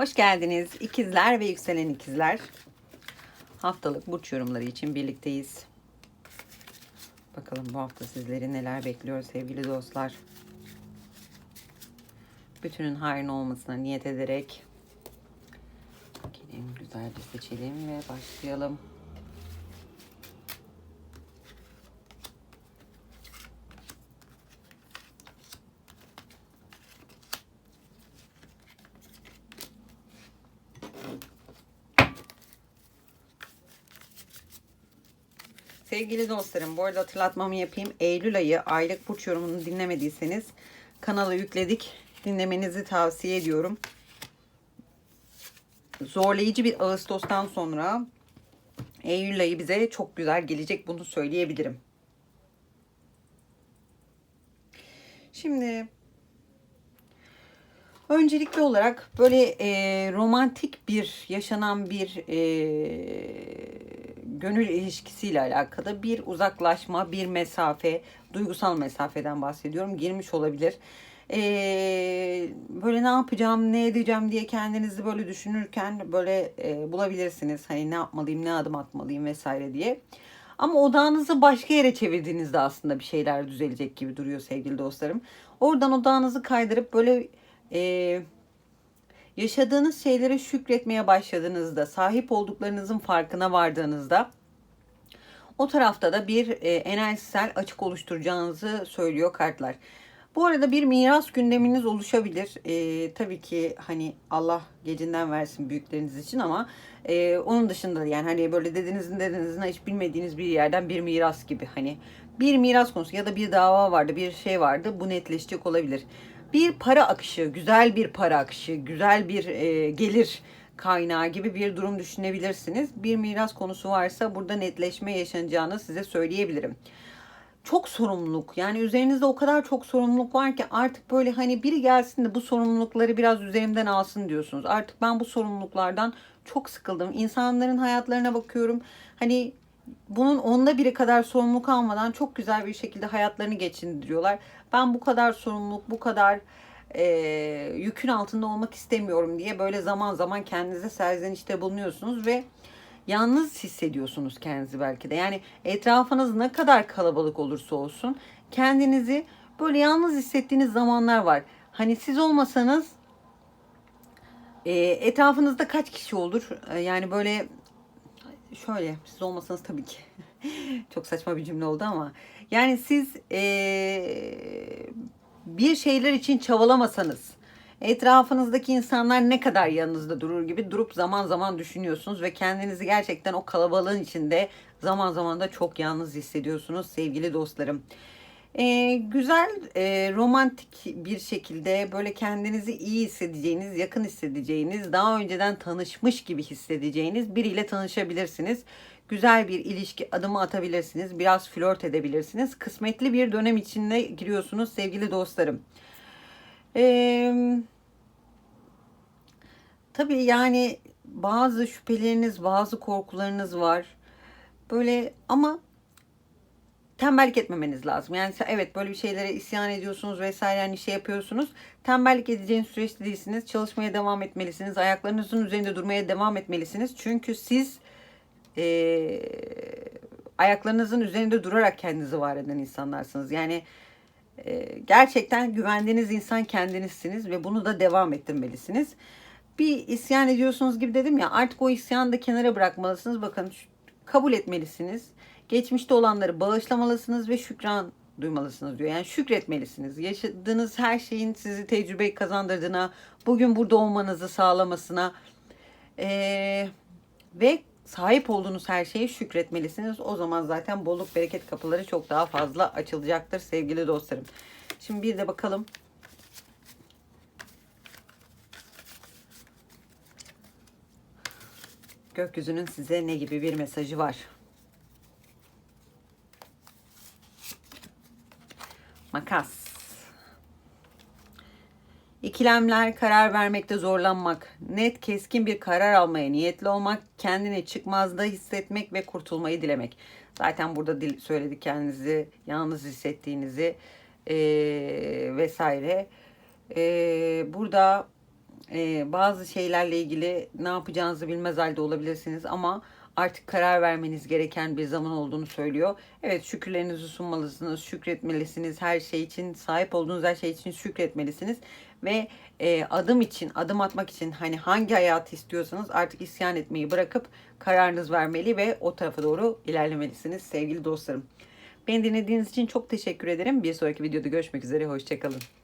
Hoş geldiniz ikizler ve yükselen ikizler. Haftalık burç yorumları için birlikteyiz. Bakalım bu hafta sizleri neler bekliyor sevgili dostlar. Bütünün hayrına olmasına niyet ederek gelin güzelce seçelim ve başlayalım. Sevgili dostlarım bu arada hatırlatmamı yapayım. Eylül ayı aylık burç yorumunu dinlemediyseniz kanala yükledik. Dinlemenizi tavsiye ediyorum. Zorlayıcı bir Ağustos'tan sonra Eylül ayı bize çok güzel gelecek bunu söyleyebilirim. Şimdi öncelikli olarak böyle e, romantik bir yaşanan bir e, gönül ilişkisiyle alakalı bir uzaklaşma, bir mesafe, duygusal mesafeden bahsediyorum. Girmiş olabilir. Ee, böyle ne yapacağım, ne edeceğim diye kendinizi böyle düşünürken böyle e, bulabilirsiniz. Hani ne yapmalıyım, ne adım atmalıyım vesaire diye. Ama odağınızı başka yere çevirdiğinizde aslında bir şeyler düzelecek gibi duruyor sevgili dostlarım. Oradan odağınızı kaydırıp böyle e, yaşadığınız şeylere şükretmeye başladığınızda, sahip olduklarınızın farkına vardığınızda o tarafta da bir e, enerjisel açık oluşturacağınızı söylüyor kartlar. Bu arada bir miras gündeminiz oluşabilir. E, tabii ki hani Allah gecinden versin büyükleriniz için ama e, onun dışında yani hani böyle dedenizin dedenizin hiç bilmediğiniz bir yerden bir miras gibi hani bir miras konusu ya da bir dava vardı bir şey vardı bu netleşecek olabilir. Bir para akışı, güzel bir para akışı, güzel bir e, gelir kaynağı gibi bir durum düşünebilirsiniz. Bir miras konusu varsa burada netleşme yaşanacağını size söyleyebilirim. Çok sorumluluk yani üzerinizde o kadar çok sorumluluk var ki artık böyle hani biri gelsin de bu sorumlulukları biraz üzerimden alsın diyorsunuz. Artık ben bu sorumluluklardan çok sıkıldım. İnsanların hayatlarına bakıyorum. Hani bunun onda biri kadar sorumluluk almadan çok güzel bir şekilde hayatlarını geçindiriyorlar. Ben bu kadar sorumluluk, bu kadar e, yükün altında olmak istemiyorum diye böyle zaman zaman kendinize serzenişte bulunuyorsunuz ve yalnız hissediyorsunuz kendinizi belki de. Yani etrafınız ne kadar kalabalık olursa olsun kendinizi böyle yalnız hissettiğiniz zamanlar var. Hani siz olmasanız e, etrafınızda kaç kişi olur? E, yani böyle şöyle siz olmasanız tabii ki çok saçma bir cümle oldu ama yani siz ee, bir şeyler için çabalamasanız etrafınızdaki insanlar ne kadar yanınızda durur gibi durup zaman zaman düşünüyorsunuz ve kendinizi gerçekten o kalabalığın içinde zaman zaman da çok yalnız hissediyorsunuz sevgili dostlarım. Ee, güzel, e, romantik bir şekilde böyle kendinizi iyi hissedeceğiniz, yakın hissedeceğiniz, daha önceden tanışmış gibi hissedeceğiniz biriyle tanışabilirsiniz. Güzel bir ilişki adımı atabilirsiniz. Biraz flört edebilirsiniz. Kısmetli bir dönem içinde giriyorsunuz sevgili dostlarım. Ee, tabii yani bazı şüpheleriniz, bazı korkularınız var. Böyle ama tembellik etmemeniz lazım. Yani evet böyle bir şeylere isyan ediyorsunuz vesaire hani şey yapıyorsunuz. Tembellik edeceğiniz süreçte değilsiniz. Çalışmaya devam etmelisiniz. Ayaklarınızın üzerinde durmaya devam etmelisiniz. Çünkü siz e, ayaklarınızın üzerinde durarak kendinizi var eden insanlarsınız. Yani e, gerçekten güvendiğiniz insan kendinizsiniz ve bunu da devam ettirmelisiniz. Bir isyan ediyorsunuz gibi dedim ya artık o isyanı da kenara bırakmalısınız. Bakın kabul etmelisiniz Geçmişte olanları bağışlamalısınız ve şükran duymalısınız diyor. Yani şükretmelisiniz. Yaşadığınız her şeyin sizi tecrübe kazandırdığına, bugün burada olmanızı sağlamasına ee, ve sahip olduğunuz her şeye şükretmelisiniz. O zaman zaten bolluk bereket kapıları çok daha fazla açılacaktır sevgili dostlarım. Şimdi bir de bakalım. Gökyüzünün size ne gibi bir mesajı var? Makas. İkilemler, karar vermekte zorlanmak, net keskin bir karar almaya niyetli olmak, kendini çıkmazda hissetmek ve kurtulmayı dilemek. Zaten burada dil, söyledik kendinizi yalnız hissettiğinizi e, vesaire. E, burada Ee, bazı şeylerle ilgili ne yapacağınızı bilmez halde olabilirsiniz ama artık karar vermeniz gereken bir zaman olduğunu söylüyor. Evet şükürlerinizi sunmalısınız, şükretmelisiniz. Her şey için, sahip olduğunuz her şey için şükretmelisiniz. Ve e, adım için, adım atmak için hani hangi hayatı istiyorsanız artık isyan etmeyi bırakıp kararınız vermeli ve o tarafa doğru ilerlemelisiniz sevgili dostlarım. Beni dinlediğiniz için çok teşekkür ederim. Bir sonraki videoda görüşmek üzere. Hoşçakalın.